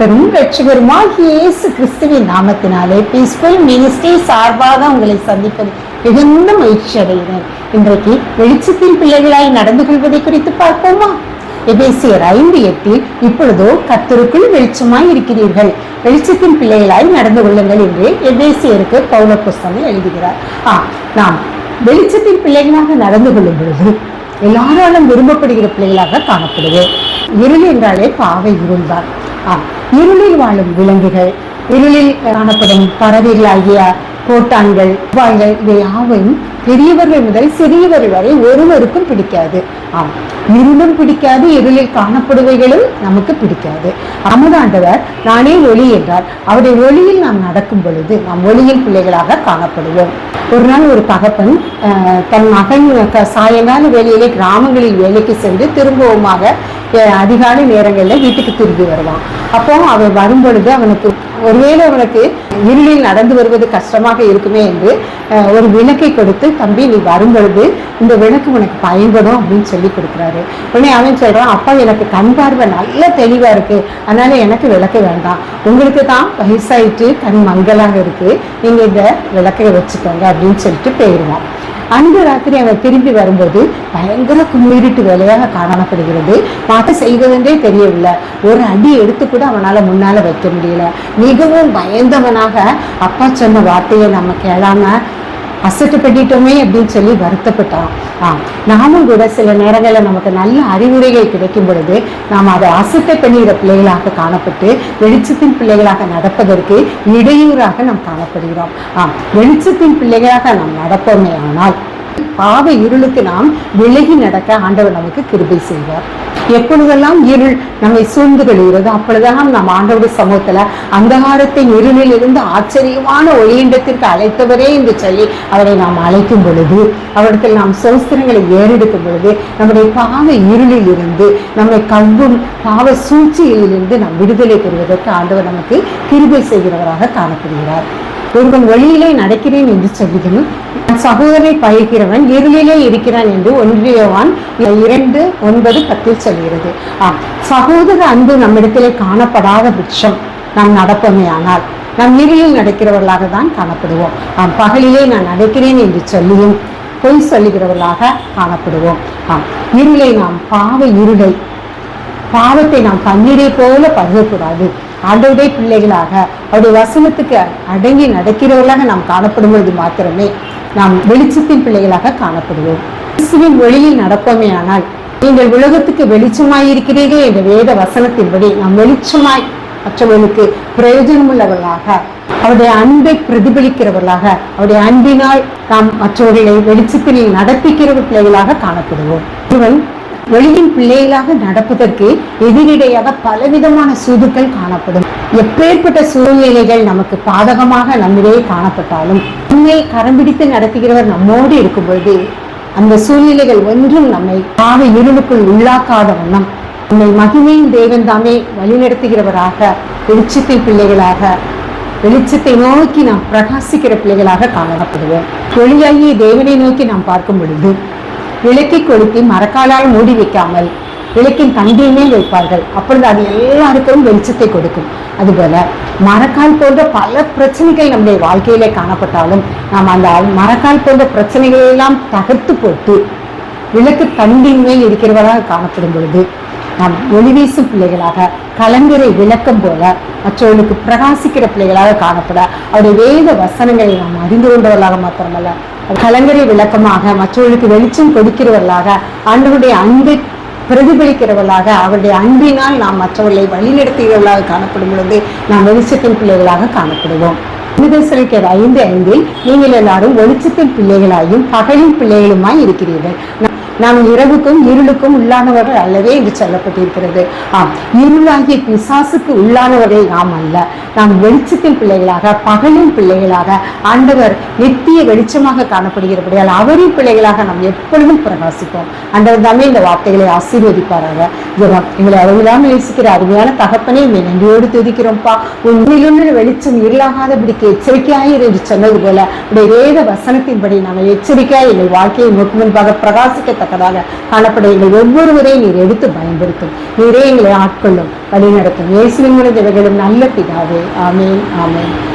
கர்த்தரும் ரட்சகருமாக இயேசு கிறிஸ்துவின் நாமத்தினாலே பீஸ்ஃபுல் மினிஸ்ட்ரி சார்பாக உங்களை சந்திப்பது மிகுந்த மகிழ்ச்சி அடைகிறேன். இன்றைக்கு வெளிச்சத்தின் பிள்ளைகளாய் நடந்து கொள்வதை குறித்து பார்ப்போமா? எபேசியர் ஐந்து எட்டில் இப்பொழுதோ கத்தருக்குள் வெளிச்சமாய் இருக்கிறீர்கள். வெளிச்சத்தின் பிள்ளைகளாய் நடந்து கொள்ளுங்கள் என்று எபேசியருக்கு பௌல புஸ்தகம் எழுதுகிறார். ஆ நாம் வெளிச்சத்தின் பிள்ளைகளாக நடந்து கொள்ளும் பொழுது எல்லாராலும் விரும்பப்படுகிற பிள்ளைகளாக காணப்படுவேன். இருள் என்றாலே பாவை இருள்தான். ஆம் இருளில் வாழும் விலங்குகள். இருளில் காணப்படும் பறவைகளாகிய கோட்டான்கள் வாய்கள் இவை யாவையும் பெரியவர்கள் முதல் சிறியவர்கள் வரை ஒருவருக்கும் பிடிக்காது. ஆம் இருளும் பிடிக்காது இருளில் காணப்படுவைகளும் நமக்கு பிடிக்காது. அமதாண்டவர் நானே ஒளி என்றார். அவருடைய ஒளியில் நாம் நடக்கும் பொழுது நாம் ஒளியின் பிள்ளைகளாக காணப்படுவோம். ஒரு நாள் ஒரு தகப்பன் அஹ், தன் மகன் சாயங்கால வேலையிலே கிராமங்களில் வேலைக்கு சென்று திரும்பவுமாக அதிகாலை நேரங்களில் வீட்டுக்கு திரும்பி வருவான். அப்போ அவன் வரும்பொழுது அவனுக்கு ஒருவேளை அவனுக்கு இருளில் நடந்து வருவது கஷ்டமாக இருக்குமே என்று ஒரு விளக்கை கொடுத்து தம்பி நீ வரும்பொழுது இந்த விளக்கு உனக்கு பயன்படும் அப்படின்னு சொல்லி கொடுக்குறாரு. உடனே அவன் சொல்கிறான் அப்பா எனக்கு கண் பார்வை நல்ல தெளிவா இருக்கு. அதனால எனக்கு விளக்கு வேண்டாம். உங்களுக்கு தான் வயசாயிட்டு கண் மங்கலாக இருக்கு. நீங்க இந்த விளக்கை வச்சுக்கோங்க அப்படின்னு சொல்லிட்டு போயிடுவான் அன்று ராத்திரி அவன் திரும்பி வரும்போது பயங்கர கும்மிருட்டு வேலையாக காணப்படுகிறது மாற்ற செய்வதென்றே தெரியவில்லை. ஒரு அடி எடுத்து கூட அவனால முன்னால வைக்க முடியல. மிகவும் பயந்தவனாக அப்பா சொன்ன வார்த்தையை நம்ம கேளாம அசட்டு பண்ணிட்டோமே அப்படின்னு சொல்லி வருத்தப்பட்டான். ஆ நாமும் கூட சில நேரங்களில் நமக்கு நல்ல அறிவுரைகள் கிடைக்கும் பொழுது நாம் அதை அசட்டை பண்ணுகிற பிள்ளைகளாக காணப்பட்டு வெளிச்சத்தின் பிள்ளைகளாக நடப்பதற்கு இடையூறாக நாம் காணப்படுகிறோம். ஆ வெளிச்சத்தின் பிள்ளைகளாக நாம் நடப்போமே ஆனால் பாவ இருளுக்கு நாம் விலகி நடக்க ஆண்டவர் நமக்கு கிருபை செய்வார். எப்பொழுதெல்லாம் இருள் நம்மை சூழ்ந்து கொள்கிறது அப்பொழுதெல்லாம் நாம் ஆண்டவருடைய சமூகத்துல அந்தகாரத்தின் இருளில் இருந்து ஆச்சரியமான ஒளியிண்டத்திற்கு அழைத்தவரே என்று சொல்லி அவரை நாம் அழைக்கும் பொழுது அவரிடத்தில் நாம் சோஸ்திரங்களை ஏறெடுக்கும் பொழுது நம்முடைய பாவ இருளில் இருந்து நம்மை கவ்வும் பாவ சூழ்ச்சியிலிருந்து நாம் விடுதலை பெறுவதற்கு ஆண்டவர் நமக்கு கிருபை செய்கிறவராக காணப்படுகிறார். உங்கள் வழியிலே நடக்கிறேன் என்று சொல்லியும் சகோதரனை பயிர்கிறவன் இருளிலே இருக்கிறான் என்று ஒன்றியவான் இரண்டு ஒன்பது பத்தில் சொல்கிறது. ஆம் சகோதர அன்பு நம்மிடத்திலே காணப்படாத பட்சம் நாம் நடப்போமே ஆனால் நாம் இருளில் நடக்கிறவர்களாக தான் காணப்படுவோம். ஆம் பகலிலே நான் நடக்கிறேன் என்று சொல்லியும் பொய் சொல்லுகிறவர்களாக காணப்படுவோம். ஆம் இருளை நாம் பாவ இருளை பாவத்தை நாம் தண்ணீரை போல பருகக்கூடாது ஆண்டவுடைய பிள்ளைகளாக அவருடைய வசனத்துக்கு அடங்கி நடக்கிறவர்களாக நாம் காணப்படும் பொழுது மாத்திரமே நாம் வெளிச்சத்தின் பிள்ளைகளாக காணப்படுவோம். கிறிஸ்துவின் ஒளியில் நடப்போமே ஆனால் நீங்கள் உலகத்துக்கு வெளிச்சமாய் இருக்கிறீர்கள் என்ற வேத வசனத்தின்படி நாம் வெளிச்சமாய் மற்றவர்களுக்கு பிரயோஜனமுள்ளவர்களாக அவருடைய அன்பை பிரதிபலிக்கிறவர்களாக அவருடைய அன்பினால் நாம் மற்றவர்களை வெளிச்சத்தில் நடப்பிக்கிற பிள்ளைகளாக காணப்படுவோம். இவன் வெளியின் பிள்ளைகளாக நடப்பதற்கு எதிரிடையாக பலவிதமான சூதுக்கள் காணப்படும். எப்பேற்பட்ட சூழ்நிலைகள் நமக்கு பாதகமாக நம்மிடையே காணப்பட்டாலும் உண்மையை கரம்பிடித்து நடத்துகிறவர் நம்மோடு இருக்கும் பொழுது அந்த சூழ்நிலைகள் ஒன்றும் நம்மை பாவ இருளுக்குள் உள்ளாக்காத வண்ணம் நம்மை மகிமையின் தேவன் தாமே வழிநடத்துகிறவராக வெளிச்சத்தின் பிள்ளைகளாக வெளிச்சத்தை நோக்கி நாம் பிரகாசிக்கிற பிள்ளைகளாக காணப்படுவோம். ஒளியாகிய தேவனை நோக்கி நாம் பார்க்கும் பொழுது விளக்கை கொளுத்தி மரக்காலால் மூடி வைக்காமல் விளக்கின் தண்டியுமே வைப்பார்கள். அப்பொழுது அது எல்லாருக்கும் வெளிச்சத்தை கொடுக்கும். அதுபோல மரக்கால் போன்ற பல பிரச்சனைகள் நம்முடைய வாழ்க்கையிலே காணப்பட்டாலும் நாம் அந்த மரக்கால் போன்ற பிரச்சனைகளெல்லாம் தகர்த்து போட்டு விளக்கு தண்டின் மேல் இருக்கிறவராக காணப்படும் பொழுது நாம் ஒளி வீசும் பிள்ளைகளாக கலங்கரை விளக்கம் போல மற்றவர்களுக்கு பிரகாசிக்கிற பிள்ளைகளாக காணப்பட அவருடைய வேத வசனங்களை நாம் அறிந்து கொண்டவர்களாக மாத்திரமல்ல கலங்கரை விளக்கமாக மற்றவர்களுக்கு வெளிச்சம் கொடுக்கிறவர்களாக ஆண்டவருடைய அன்பை பிரதிபலிக்கிறவர்களாக அவருடைய அன்பினால் நாம் மற்றவர்களை வழிநடத்துகிறவர்களாக காணப்படும் பொழுது நாம் வெளிச்சத்தின் பிள்ளைகளாக காணப்படுவோம். மிதசரிக்கிற ஐந்து ஐந்தில் நீங்கள் எல்லாரும் வெளிச்சத்தின் பிள்ளைகளாயும் பகலின் பிள்ளைகளுமாய் இருக்கிறீர்கள். நாம் இரவுக்கும் இருளுக்கும் உள்ளானவர்கள் அல்லவே என்று சொல்லப்பட்டிருக்கிறது. ஆம் இருளாகிய பிசாசுக்கு உள்ளானவர்கள் நாம் அல்ல. நாம் வெளிச்சத்தின் பிள்ளைகளாக பகலின் பிள்ளைகளாக ஆண்டவர் நித்திய வெளிச்சமாக காணப்படுகிறபடியால் அவரின் பிள்ளைகளாக நாம் எப்பொழுதும் பிரகாசிப்போம். ஆண்டவர் தாமே இந்த வார்த்தைகளை ஆசீர்வதிப்பாராக. ஜெபம் எங்களை அளவில்லாமல் நேசிக்கிற அருமையான தகப்பனை உண்மை நன்றியோடு துதிக்கிறோம்ப்பா உண்மையிலுள்ள வெளிச்சம் இருளாகாதபடிக்கு எச்சரிக்கையாயிரு என்று சொன்னது போல உடைய வேத வசனத்தின்படி நாங்கள் எச்சரிக்கையாய் எங்கள் வாழ்க்கையை நோக்கு முன்பாக பிரகாசிக்கத்தக்க கொள்ளத்தக்கதாக காணப்பட எங்கள் ஒவ்வொருவரையும் நீர் எடுத்து பயன்படுத்தும். நீரே எங்களை ஆட்கொள்ளும். வழிநடத்தும். இயேசுவின் மூலம் இவர்களும் நல்ல பிதாவே. ஆமேன் ஆமேன்.